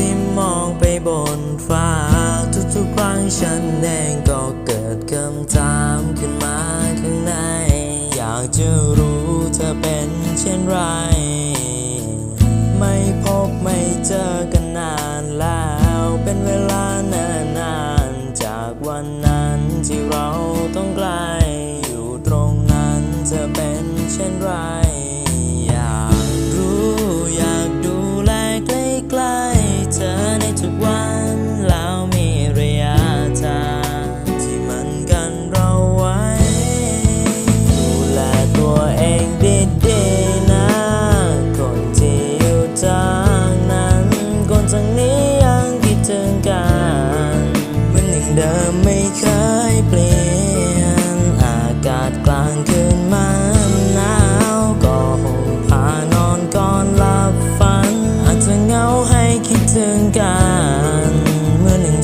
ที่มองไปบนฟ้า ทุกๆครั้งฉันเองก็เกิดคำถามขึ้นมาข้างใน อยากจะรู้เธอเป็นเช่นไร ไม่พบไม่เจอกันนานแล้ว เป็นเวลานานนานจากวันนั้นที่เราต้องไกล อยู่ตรงนั้นเธอเป็นเช่นไร ทุกวันแล้วมีระยะทางที่มันกันเราไว้ ดูแลตัวเองดีๆนะ คนที่อยู่ทางนั้น คนทางนี้ยังคิดถึงกันเหมือนอย่างเดิมไม่เคยเปลี่ยน อากาศกลางคืนมัน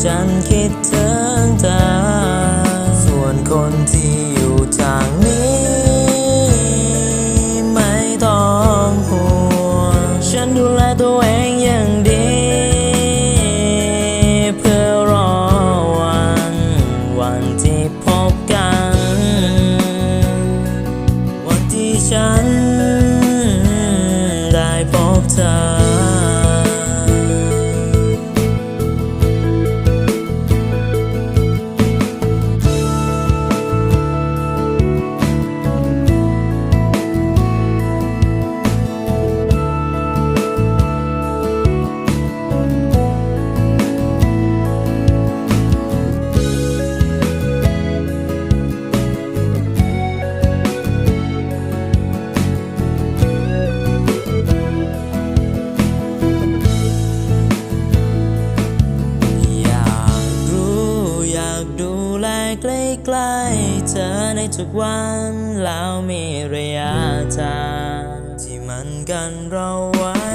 ฉันคิดถึงเธอ ส่วนคนที่อยู่ทางนี้ ไม่ต้องห่วงฉันดูแลตัวเองอย่างดี เพื่อรอวันวันที่พบกัน วันที่ฉันได้พบเธอ ใกล้เธอในทุกวันแล้วมีระยะทางที่มันกันเราไว้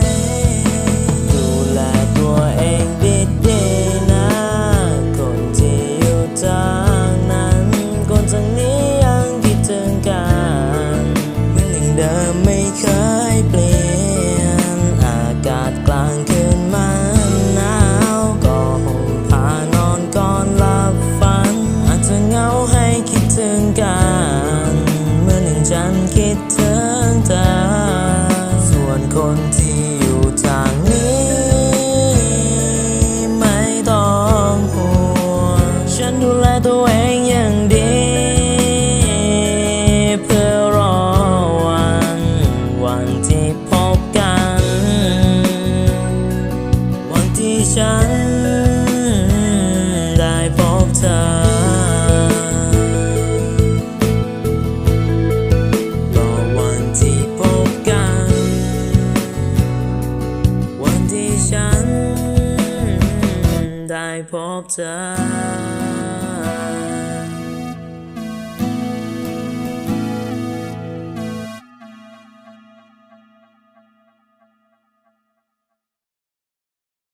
ที่ฉันได้พบเธอ ต่อวันที่พบกัน วันที่ฉันได้พบเธอ